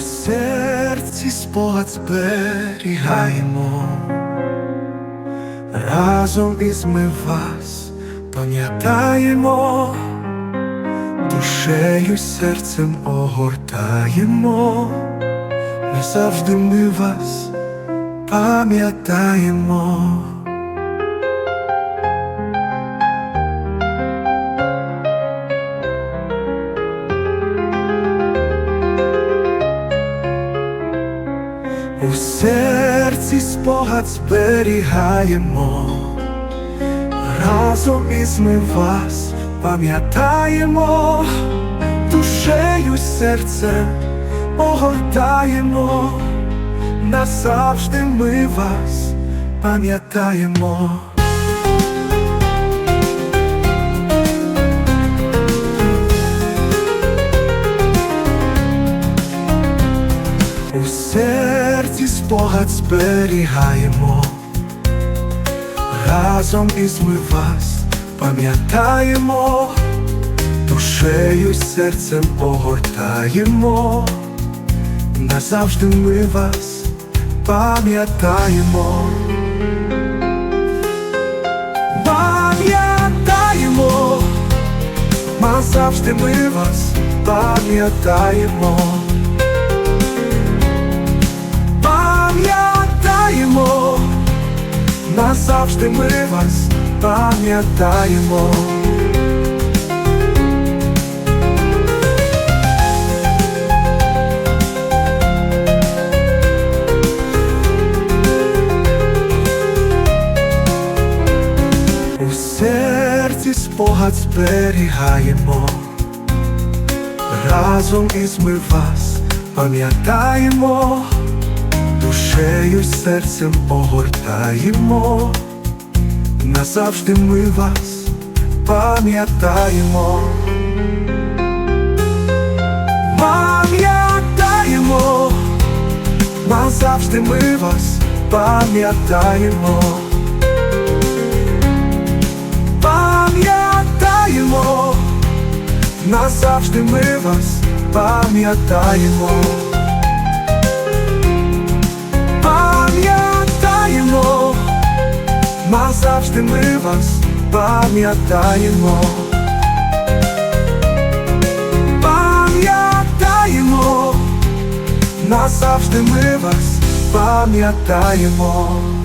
серці спогад зберігаємо, разом із ми вас пам'ятаємо, душею серцем огортаємо, не завжди ми вас пам'ятаємо. У серці спогад зберігаємо, разом із ми вас пам'ятаємо, душею й серцем огортаємо, назавжди ми вас пам'ятаємо. У серці спогад зберігаємо, разом із ми вас пам'ятаємо, душею й серцем огортаємо, назавжди ми вас пам'ятаємо. Пам'ятаємо, назавжди ми вас пам'ятаємо. Пам'ятаємо, назавжди ми вас пам'ятаємо. У серці спогад зберігаємо, разом із ми вас пам'ятаємо душею й серцем огортаємо, назавжди ми вас пам'ятаємо. Пам'ятаємо, назавжди ми вас пам'ятаємо. Пам'ятаємо, назавжди ми вас пам'ятаємо. Назавжди ми вас пам'ятаємо. Пам'ятаємо, назавжди ми вас пам'ятаємо.